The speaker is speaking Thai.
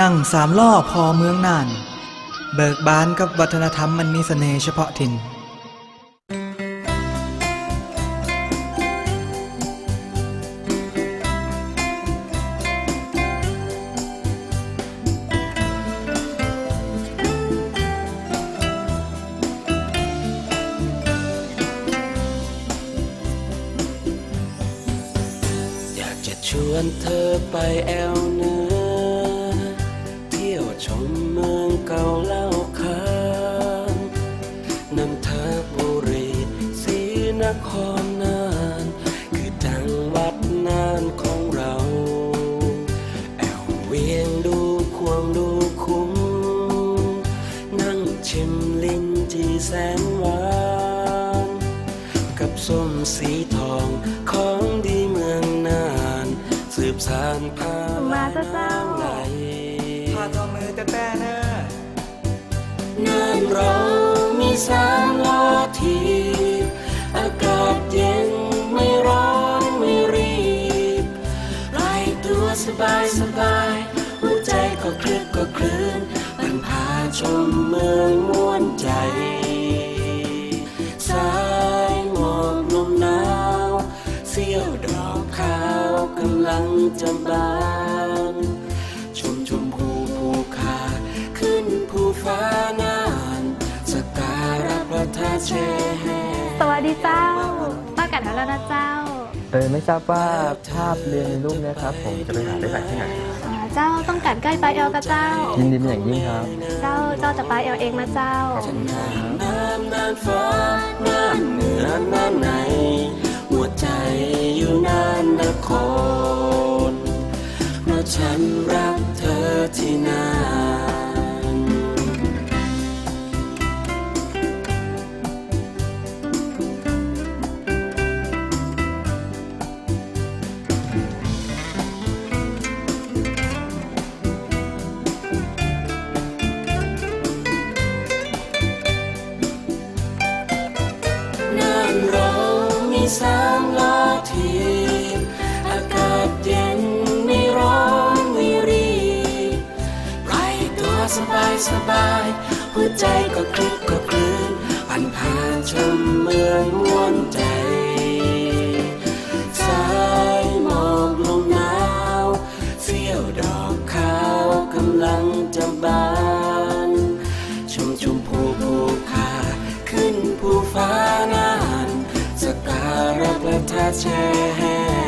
นั่งสามล้อพอเมืองน่าน เบิกบานกับวัฒนธรรมมันมีเสน่ห์เฉพาะถิ่นอยากจะชวนเธอไปแอวเนือ ชมเมืองเก่าเล่าขานนำเธอบุรีศรีนครนาน คือจังหวัดนานของเรา แอวเวียงดูควงดูคุ้ม นั่งชิมลิ้นจีแสนหวาน กับส้มสีทองของดีเมืองนาน สืบสานพามาเจ้าาทอมือแต่แต่เนอนานเรามีสามล้อทีอากาศเย็นไม่ร้อนไม่รีบปล่ตัวสบายสบายหัวใจก็คลึกก็คลื่นมันพาชมเมืองม่วนใจ สายหมอกลมหนาว เสี้ยวดอกขาวกำลังจะบาน ฟ้านานสกการะพระธาตุแช่แห้งสวัสดีเจ้าป้ากัดแล้วนะเจ้าเออไม่ทราบว่าภาพเรียนในรูปเนะครับ ผมจะไปหาได้จากที่ไหนอ่าเจ้าต้องกัดใกล้ไปเอลกับเจ้า ยินดีเป็นอย่างยิ่งครับ เจ้าเจ้าจะไปเอลเองนะเจ้า ขอบคุณครับน้ำนานฟ้าน้ำเหนือน้ำในหัวใจอยู่นานนครเพราะฉันรักเธอที่นา สามล้อทีอากาศเย็นไม่ร้อนไม่รีบปล่อยตัวสบายสบาย หัวใจก็คลิกก็คลื่นผ่านผ่านชมเมืองมวนใจ สายหมอกลมหนาวเสี้ยวดอกขาวกำลังจะบาน ชมชมพูภูคาขึ้นภูฟ้าะพร